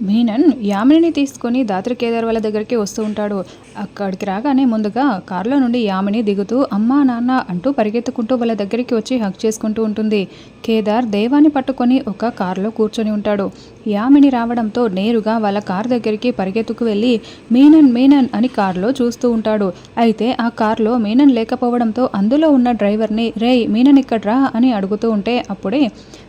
మీనన్ యామినిని తీసుకొని దాత్రి కేదార్ వాళ్ళ దగ్గరికి వస్తూ ఉంటాడు. అక్కడికి రాగానే ముందుగా కారులో నుండి యామిని దిగుతూ అమ్మా నాన్న అంటూ పరిగెత్తుకుంటూ వాళ్ళ దగ్గరికి వచ్చి హక్ చేసుకుంటూ ఉంటుంది. కేదార్ దేవాన్ని పట్టుకొని ఒక కారులో కూర్చొని ఉంటాడు. యామిని రావడంతో నేరుగా వాళ్ళ కారు దగ్గరికి పరిగెత్తుకు వెళ్ళి మీనన్ మీనన్ అని కారులో చూస్తూ ఉంటాడు. అయితే ఆ కారులో మీనన్ లేకపోవడంతో అందులో ఉన్న డ్రైవర్ని రే మీనన్ ఇక్కడ్రా అని అడుగుతూ ఉంటే అప్పుడే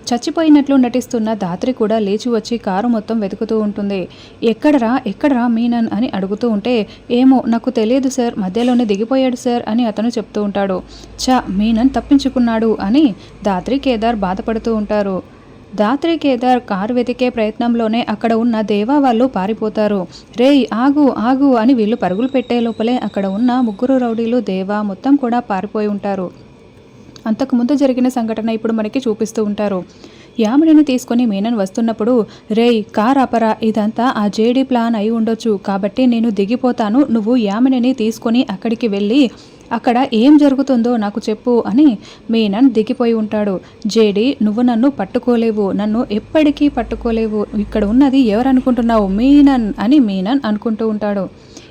చచ్చిపోయినట్లు నటిస్తున్న దాత్రి కూడా లేచి వచ్చి కారు మొత్తం వెతుకుతూ ఉంటుంది. ఎక్కడరా ఎక్కడరా మీనన్ అని అడుగుతూ ఉంటే ఏమో నాకు తెలియదు సార్ మధ్యలోనే దిగిపోయాడు సార్ అని అతను చెప్తూ ఉంటాడు. చ మీనన్ తప్పించుకున్నాడు అని దాత్రి కేదార్ బాధపడుతూ ఉంటారు. దాత్రి కేదార్ కారు వెతికే ప్రయత్నంలోనే అక్కడ ఉన్న దేవా వాళ్ళు పారిపోతారు. రేయ్ ఆగు ఆగు అని వీళ్ళు పరుగులు పెట్టే లోపలే అక్కడ ఉన్న ముగ్గురు రౌడీలు దేవా మొత్తం కూడా పారిపోయి ఉంటారు. అంతకుముందు జరిగిన సంఘటన ఇప్పుడు మనకి చూపిస్తూ ఉంటారు. యామిడిని తీసుకొని మీనన్ వస్తున్నప్పుడు రేయ్ కార్ అపరా ఇదంతా ఆ జేడీ ప్లాన్ అయి ఉండొచ్చు కాబట్టి నేను దిగిపోతాను నువ్వు యామిడిని తీసుకొని అక్కడికి వెళ్ళి అక్కడ ఏం జరుగుతుందో నాకు చెప్పు అని మీనన్ దిగిపోయి ఉంటాడు. జేడి నువ్వు నన్ను పట్టుకోలేవు నన్ను ఎప్పటికీ పట్టుకోలేవు ఇక్కడ ఉన్నది ఎవరనుకుంటున్నావు? మీనన్ అని మీనన్ అనుకుంటూ ఉంటాడు.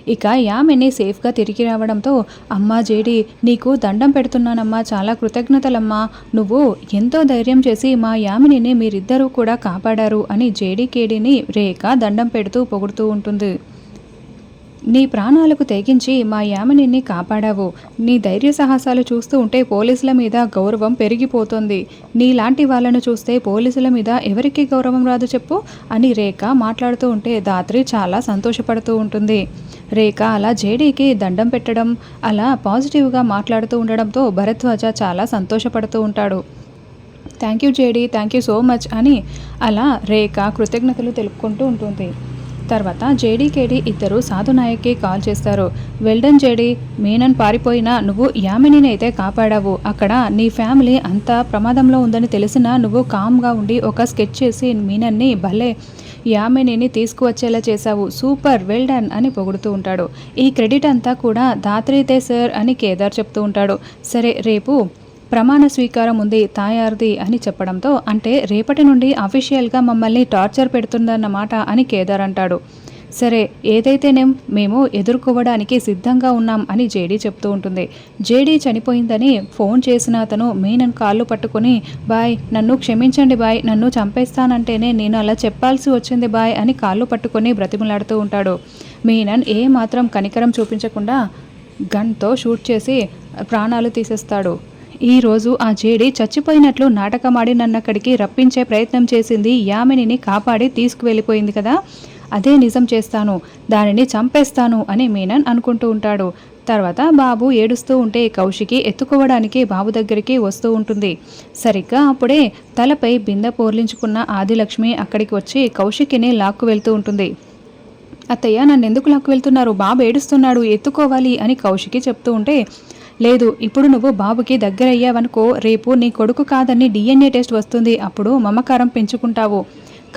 ఇక యామిని సేఫ్గా తిరిగి రావడంతో అమ్మా జేడి నీకు దండం పెడుతున్నానమ్మా చాలా కృతజ్ఞతలమ్మా. నువ్వు ఎంతో ధైర్యం చేసి మా యామినిని మీరిద్దరూ కూడా కాపాడారు అని జేడి కేడిని రేఖ దండం పెడుతూ పొగుడుతూ ఉంటుంది. నీ ప్రాణాలకు తెగించి మా యామినిని కాపాడావు. నీ ధైర్య సాహసాలు చూస్తూ ఉంటే పోలీసుల మీద గౌరవం పెరిగిపోతుంది. నీలాంటి వాళ్ళను చూస్తే పోలీసుల మీద ఎవరికి గౌరవం రాదు చెప్పు అని రేఖ మాట్లాడుతూ ఉంటే దాత్రి చాలా సంతోషపడుతూ ఉంటుంది. రేఖ అలా జేడీకి దండం పెట్టడం అలా పాజిటివ్గా మాట్లాడుతూ ఉండడంతో భరద్వాజ చాలా సంతోషపడుతూ ఉంటాడు. Thank you JD thank you so much అని అలా రేఖ కృతజ్ఞతలు తెలుపుకుంటూ ఉంటుంది. తర్వాత జేడీకేడి ఇద్దరు సాధునాయక్కి కాల్ చేస్తారు. వెల్డన్ జేడీ మీనన్ పారిపోయినా నువ్వు యామినిని అయితే కాపాడావు. అక్కడ నీ ఫ్యామిలీ అంతా ప్రమాదంలో ఉందని తెలిసినా నువ్వు కామ్గా ఉండి ఒక స్కెచ్ చేసి మీనన్ని భలే యామినిని తీసుకువచ్చేలా చేశావు. సూపర్ వెల్ డన్ అని పొగుడుతూ ఉంటాడు. ఈ క్రెడిట్ అంతా కూడా దాత్రీతే సార్ అని కేదార్ చెప్తూ ఉంటాడు. సరే రేపు ప్రమాణ స్వీకారం ఉంది తాయార్ది అని చెప్పడంతో అంటే రేపటి నుండి అఫీషియల్గా మమ్మల్ని టార్చర్ పెడుతుందన్నమాట అని కేదార్ అంటాడు. సరే ఏదైతేనేం మేము ఎదుర్కోవడానికి సిద్ధంగా ఉన్నాం అని జేడీ చెప్తూ ఉంటుంది. జేడీ చనిపోయిందని ఫోన్ చేసిన అతను మీనన్ కాళ్ళు పట్టుకొని బాయ్ నన్ను క్షమించండి బాయ్ నన్ను చంపేస్తానంటేనే నేను అలా చెప్పాల్సి వచ్చింది బాయ్ అని కాళ్ళు పట్టుకొని బ్రతిమలాడుతూ ఉంటాడు. మీనన్ ఏ మాత్రం కనికరం చూపించకుండా గన్తో షూట్ చేసి ప్రాణాలు తీసేస్తాడు. ఈరోజు ఆ జేడి చచ్చిపోయినట్లు నాటకమాడి నన్నక్కడికి రప్పించే ప్రయత్నం చేసింది యామినిని కాపాడి తీసుకువెళ్ళిపోయింది కదా? అదే నిజం చేస్తాను దానిని చంపేస్తాను అని మీనన్ అనుకుంటూ ఉంటాడు. తర్వాత బాబు ఏడుస్తూ ఉంటే కౌశికి ఎత్తుకోవడానికి బాబు దగ్గరికి వస్తూ ఉంటుంది. సరిగ్గా అప్పుడే తలపై బిందె పోర్లించుకున్న ఆదిలక్ష్మి అక్కడికి వచ్చి కౌశికిని లాక్కు వెళ్తూ ఉంటుంది. అత్తయ్య నన్ను ఎందుకు లాక్కు వెళ్తున్నారు? బాబు ఏడుస్తున్నాడు ఎత్తుకోవాలి అని కౌశికి చెప్తూ ఉంటే లేదు ఇప్పుడు నువ్వు బాబుకి దగ్గరయ్యావనుకో రేపు నీ కొడుకు కాదని డిఎన్ఏ టెస్ట్ వస్తుంది అప్పుడు మమకారం పెంచుకుంటావు.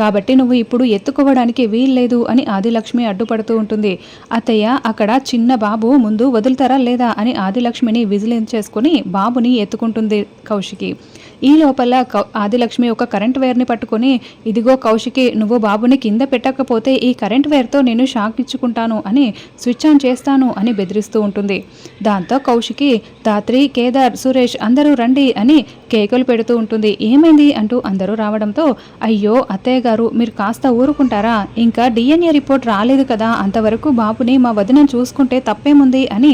కాబట్టి నువ్వు ఇప్పుడు ఎత్తుకోవడానికి వీల్లేదు అని ఆదిలక్ష్మి అడ్డుపడుతూ ఉంటుంది. అత్తయ్య అక్కడ చిన్న బాబు ముందు వదులుతారా లేదా అని ఆదిలక్ష్మిని విజిలించేసుకుని బాబుని ఎత్తుకుంటుంది కౌశికి. ఈ లోపల ఆదిలక్ష్మి ఒక కరెంట్ వైర్ని పట్టుకొని ఇదిగో కౌశికి నువ్వు బాబుని కింద పెట్టకపోతే ఈ కరెంట్ వైర్తో నేను షాక్ ఇచ్చుకుంటాను అని స్విచ్ ఆన్ చేస్తాను అని బెదిరిస్తూ ఉంటుంది. దాంతో కౌశికి దాత్రి కేదార్ సురేష్ అందరూ రండి అని కేకలు పెడుతూ ఉంటుంది. ఏమైంది? అంటూ అందరూ రావడంతో అయ్యో అత్తయ్య గారు మీరు కాస్త ఊరుకుంటారా? ఇంకా డిఎన్ఏ రిపోర్ట్ రాలేదు కదా అంతవరకు బాబుని మా వదిన చూసుకుంటే తప్పేముంది అని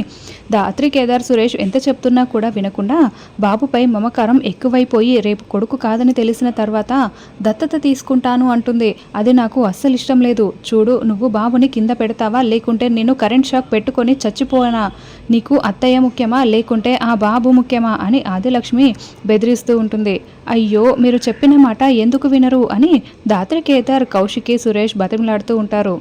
దాత్రి కేదార్ సురేష్ ఎంత చెప్తున్నా కూడా వినకుండా బాబుపై మమకారం ఎక్కువైపోయి రేపు కొడుకు కాదని తెలిసిన తర్వాత దత్తత తీసుకుంటాను అంటుంది. అది నాకు అస్సలు ఇష్టం లేదు. చూడు నువ్వు బాబుని కింద పెడతావా? లేకుంటే నేను కరెంట్ షాక్ పెట్టుకొని చచ్చిపోనా? నీకు అత్తయ్య ముఖ్యమా? లేకుంటే ఆ బాబు ముఖ్యమా? అని ఆదిలక్ష్మి బెదిరిస్తూ ఉంటుంది. అయ్యో మీరు చెప్పిన మాట ఎందుకు వినరు? అని దాత్రి కేదార్ కౌశికి సురేష్ బతిమలాడుతూ ఉంటారు.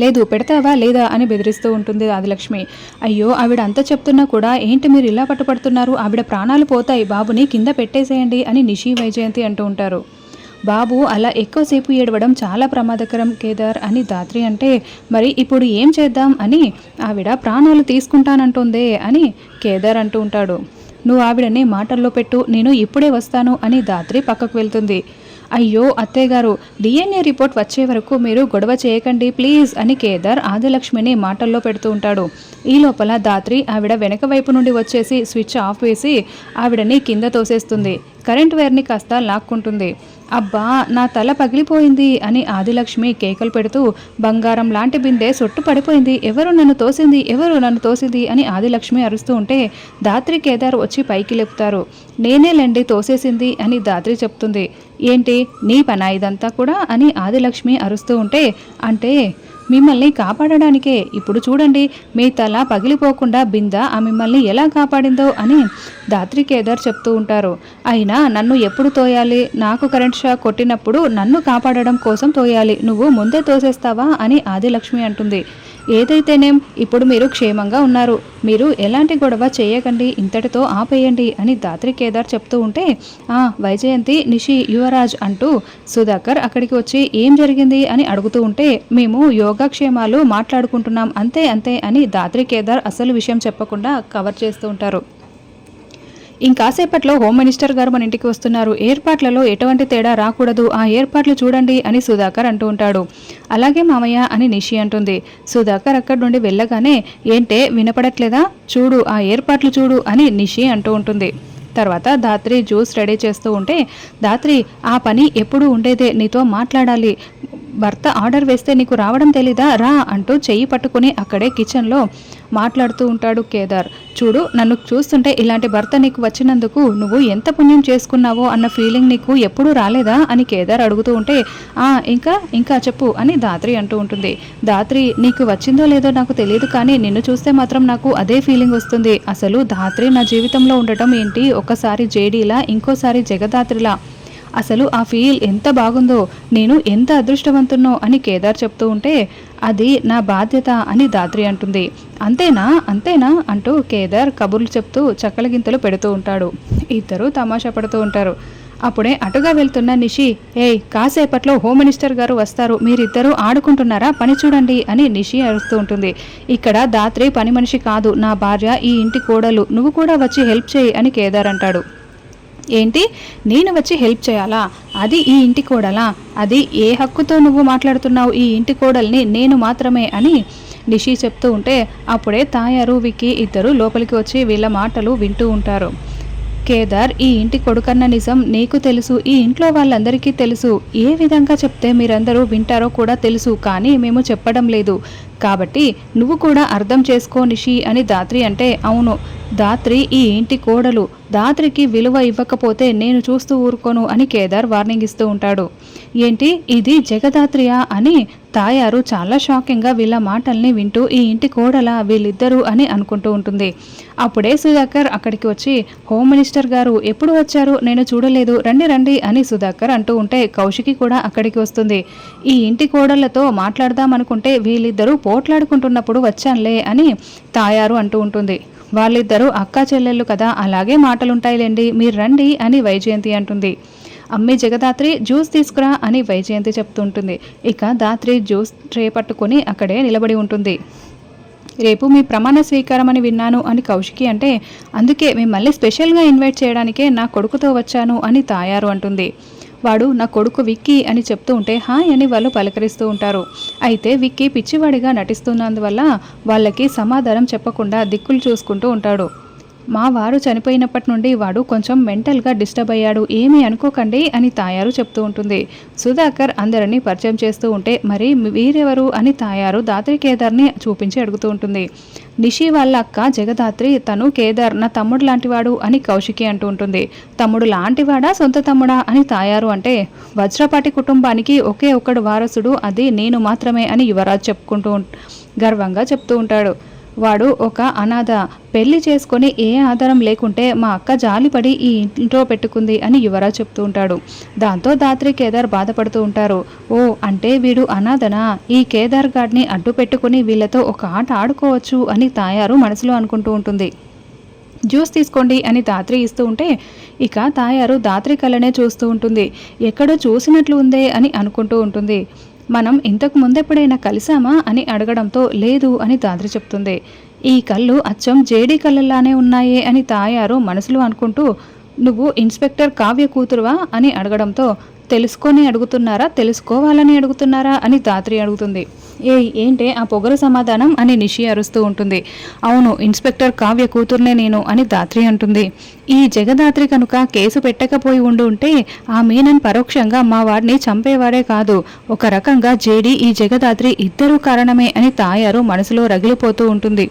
లేదు పెడతావా లేదా అని బెదిరిస్తూ ఉంటుంది ఆదిలక్ష్మి. అయ్యో ఆవిడ అంత చెప్తున్నా కూడా ఏంటి మీరు ఇలా పట్టుపడుతున్నారు? ఆవిడ ప్రాణాలు పోతాయి బాబుని కింద పెట్టేసేయండి అని నిషి వైజయంతి అంటూ ఉంటారు. బాబు అలా ఎక్కువసేపు ఏడవడం చాలా ప్రమాదకరం కేదార్ అని దాత్రి అంటే మరి ఇప్పుడు ఏం చేద్దాం అని ఆవిడ ప్రాణాలు తీసుకుంటానంటుందే అని కేదార్ అంటూ ఉంటాడు. నువ్వు ఆవిడని మాటల్లో పెట్టు నేను ఇప్పుడే వస్తాను అని దాత్రి పక్కకు వెళ్తుంది. అయ్యో అత్తయ్యగారు డిఎన్ఏ రిపోర్ట్ వచ్చే వరకు మీరు గొడవ చేయకండి ప్లీజ్ అని కేదార్ ఆదిలక్ష్మిని మాటల్లో పెడుతూ ఉంటాడు. ఈ లోపల దాత్రి ఆవిడ వెనక వైపు నుండి వచ్చేసి స్విచ్ ఆఫ్ వేసి ఆవిడని కింద తోసేస్తుంది. కరెంట్ వైర్ని కాస్త లాక్కుంటుంది. అబ్బా నా తల పగిలిపోయింది అని ఆదిలక్ష్మి కేకలు పెడుతూ బంగారం లాంటి బిందె సొట్టు పడిపోయింది. ఎవరు నన్ను తోసింది? ఎవరు నన్ను తోసింది? అని ఆదిలక్ష్మి అరుస్తూ ఉంటే దాత్రి కేదార్ వచ్చి పైకి లేపుతారు. నేనేలండి తోసేసింది అని దాత్రి చెప్తుంది. ఏంటి నీ పనా ఇదంతా కూడా? అని ఆదిలక్ష్మి అరుస్తూ ఉంటే అంటే మిమ్మల్ని కాపాడడానికే. ఇప్పుడు చూడండి మీ తల పగిలిపోకుండా బింద ఆ మిమ్మల్ని ఎలా కాపాడిందో అని దాత్రి కేదార్ చెప్తూ ఉంటారు. అయినా నన్ను ఎప్పుడు తోయాలి? నాకు కరెంట్ షాక్ కొట్టినప్పుడు నన్ను కాపాడడం కోసం తోయాలి. నువ్వు ముందే తోసేస్తావా? అని ఆదిలక్ష్మి అంటుంది. ఏదైతేనేం ఇప్పుడు మీరు క్షేమంగా ఉన్నారు. మీరు ఎలాంటి గొడవ చేయకండి ఇంతటితో ఆపేయండి అని దాత్రి కేదార్ చెప్తూ ఉంటే ఆ వైజయంతి నిషి యువరాజ్ అంటూ సుధాకర్ అక్కడికి వచ్చి ఏం జరిగింది అని అడుగుతూ ఉంటే మేము యోగాక్షేమాలు మాట్లాడుకుంటున్నాం అంతే అంతే అని దాత్రి కేదార్ అసలు విషయం చెప్పకుండా కవర్ చేస్తూ ఉంటారు. ఇంకాసేపట్లో హోమ్ మినిస్టర్ గారు మన ఇంటికి వస్తున్నారు. ఏర్పాట్లలో ఎటువంటి తేడా రాకూడదు. ఆ ఏర్పాట్లు చూడండి అని సుధాకర్ అంటూ ఉంటాడు. అలాగే మామయ్య అని నిషి అంటుంది. సుధాకర్ అక్కడి నుండి వెళ్ళగానే ఏంటే వినపడట్లేదా? చూడు ఆ ఏర్పాట్లు చూడు అని నిషి అంటూ ఉంటుంది. తర్వాత దాత్రి జ్యూస్ రెడీ చేస్తూ ఉంటే దాత్రి ఆ పని ఎప్పుడు ఉండేదే. నీతో మాట్లాడాలి. భర్త ఆర్డర్ వేస్తే నీకు రావడం తెలీదా? రా అంటూ చెయ్యి పట్టుకుని అక్కడే కిచెన్లో మాట్లాడుతూ ఉంటాడు కేదార్. చూడు నన్ను చూస్తుంటే ఇలాంటి భర్త నీకు వచ్చినందుకు నువ్వు ఎంత పుణ్యం చేసుకున్నావో అన్న ఫీలింగ్ నీకు ఎప్పుడూ రాలేదా? అని కేదార్ అడుగుతూ ఉంటే ఆ ఇంకా ఇంకా చెప్పు అని దాత్రి అంటూ ఉంటుంది. దాత్రి నీకు వచ్చిందో లేదో నాకు తెలియదు కానీ నిన్ను చూస్తే మాత్రం నాకు అదే ఫీలింగ్ వస్తుంది. అసలు దాత్రి నా జీవితంలో ఉండటం ఏంటి? ఒకసారి జేడీలా ఇంకోసారి జగదాత్రిలా? అసలు ఆ ఫీల్ ఎంత బాగుందో నేను ఎంత అదృష్టవంతున్నో అని కేదార్ చెప్తూ ఉంటే అది నా బాధ్యత అని దాత్రి అంటుంది. అంతేనా? అంతేనా? అంటూ కేదార్ కబుర్లు చెప్తూ చక్కలగింతలు పెడుతూ ఉంటాడు. ఇద్దరు తమాషా పడుతూ ఉంటారు. అప్పుడే అటుగా వెళ్తున్న నిషి ఏయ్ కాసేపట్లో హోమ్ మినిస్టర్ గారు వస్తారు. మీరిద్దరూ ఆడుకుంటున్నారా? పని చూడండి అని నిషి అరుస్తూ ఉంటుంది. ఇక్కడ దాత్రి పని మనిషి కాదు. నా భార్య ఈ ఇంటి కోడలు. నువ్వు కూడా వచ్చి హెల్ప్ చేయి అని కేదార్ అంటాడు. ఏంటి? నేను వచ్చి హెల్ప్ చేయాలా? అది ఈ ఇంటి కోడలా? అది ఏ హక్కుతో నువ్వు మాట్లాడుతున్నావు? ఈ ఇంటి కోడల్ని నేను మాత్రమే అని నిషి చెప్తూ ఉంటే అప్పుడే తాయారు వికి ఇద్దరు లోపలికి వచ్చి వీళ్ళ మాటలు వింటూ ఉంటారు. కేదార్ ఈ ఇంటి కొడుకన్న నిజం నీకు తెలుసు ఈ ఇంట్లో వాళ్ళందరికీ తెలుసు. ఏ విధంగా చెప్తే మీరందరూ వింటారో కూడా తెలుసు కానీ మేము చెప్పడం లేదు. కాబట్టి నువ్వు కూడా అర్థం చేసుకో నిషి అని దాత్రి అంటే అవును. దాత్రి ఈ ఇంటి కోడలు. దాత్రికి విలువ ఇవ్వకపోతే నేను చూస్తూ ఊరుకోను అని కేదార్ వార్నింగ్ ఇస్తూ ఉంటాడు. ఏంటి? ఇది జగదాత్రియా అని తాయారు చాలా షాకింగ్గా వీళ్ళ మాటల్ని వింటూ ఈ ఇంటి కోడల వీళ్ళిద్దరూ అని అనుకుంటూ ఉంటుంది. అప్పుడే సుధాకర్ అక్కడికి వచ్చి హోమ్ మినిస్టర్ గారు ఎప్పుడు వచ్చారు? నేను చూడలేదు. రండి రండి అని సుధాకర్ అంటూ ఉంటే కౌశికి కూడా అక్కడికి వస్తుంది. ఈ ఇంటి కోడళ్ళతో మాట్లాడదామనుకుంటే వీళ్ళిద్దరూ పోట్లాడుకుంటున్నప్పుడు వచ్చానులే అని తాయారు అంటూ ఉంటుంది. వాళ్ళిద్దరూ అక్కా చెల్లెళ్ళు కదా అలాగే మాటలుంటాయిలేండి. మీరు రండి అని వైజయంతి అంటుంది. అమ్మే జగదాత్రి జ్యూస్ తీసుకురా అని వైజయంతి చెప్తుంటుంది. ఇక దాత్రి జ్యూస్ ట్రే పట్టుకొని అక్కడే నిలబడి ఉంటుంది. రేపు మీ ప్రమాణ స్వీకారం అని విన్నాను అని కౌశికి అంటే అందుకే మిమ్మల్ని స్పెషల్గా ఇన్వైట్ చేయడానికే నా కొడుకుతో వచ్చాను అని తాయారు అంటుంది. వాడు నా కొడుకు విక్కీ అని చెప్తూ ఉంటే హాయ్ అని వాళ్ళు పలకరిస్తూ ఉంటారు. అయితే విక్కీ పిచ్చివాడిగా నటిస్తున్నందువల్ల వాళ్ళకి సమాధానం చెప్పకుండా దిక్కులు చూసుకుంటూ ఉంటాడు. మా వారు చనిపోయినప్పటి నుండి వాడు కొంచెం మెంటల్గా డిస్టర్బ్ అయ్యాడు. ఏమీ అనుకోకండి అని తాయారు చెప్తూ ఉంటుంది. సుధాకర్ అందరినీ పరిచయం చేస్తూ ఉంటే మరి వీరెవరు అని తాయారు దాత్రి కేదార్ని చూపించి అడుగుతూ ఉంటుంది. నిషి వాళ్ళ అక్క జగదాత్రి తను కేదార్ నా తమ్ముడు లాంటివాడు అని కౌశికి అంటూ ఉంటుంది. తమ్ముడు లాంటివాడా? సొంత తమ్ముడా? అని తాయారు అంటే వజ్రపాటి కుటుంబానికి ఒకే ఒక్కడు వారసుడు అది నేను మాత్రమే అని యువరాజ్ చెప్పుకుంటూ గర్వంగా చెప్తూ ఉంటాడు. వాడు ఒక అనాథ. పెళ్ళి చేసుకొని ఏ ఆధారం లేకుంటే మా అక్క జాలిపడి ఈ ఇంట్లో పెట్టుకుంది అని యువరాజ్ చెప్తూ ఉంటాడు. దాంతో దాత్రి కేదార్ బాధపడుతూ ఉంటారు. ఓ అంటే వీడు అనాథనా? ఈ కేదార్ గాడ్ని అడ్డు పెట్టుకుని వీళ్ళతో ఒక ఆట ఆడుకోవచ్చు అని తాయారు మనసులో అనుకుంటూ ఉంటుంది. జ్యూస్ తీసుకోండి అని దాత్రి ఇస్తూ ఉంటే ఇక తాయారు దాత్రి కళ్ళనే చూస్తూ ఉంటుంది. ఎక్కడో చూసినట్లు ఉందే అని అనుకుంటూ ఉంటుంది. మనం ఇంతకు ముందెప్పుడైనా కలిసామా అని అడగడంతో లేదు అని దాద్రి చెప్తుంది. ఈ కళ్ళు అచ్చం జేడీ కళ్ళలానే ఉన్నాయే అని తాయారు మనసులో అనుకుంటూ నువ్వు ఇన్స్పెక్టర్ కావ్య కూతురువా అని అడగడంతో తెలుసుకొని అడుగుతున్నారా? తెలుసుకోవాలని అడుగుతున్నారా? అని ధాత్రి అడుగుతుంది. ఏ ఏంటే ఆ పొగరు సమాధానం? అని నిషి అరుస్తూ ఉంటుంది. అవును ఇన్స్పెక్టర్ కావ్య కూతుర్నే నేను అని ధాత్రి అంటుంది. ఈ జగదాత్రి కనుక కేసు పెట్టకపోయి ఉండి ఉంటే ఆ మీనన్ పరోక్షంగా మా వాడిని చంపేవాడే కాదు. ఒక రకంగా జేడి ఈ జగదాత్రి ఇద్దరూ కారణమే అని తాయారు మనసులో రగిలిపోతూ ఉంటుంది.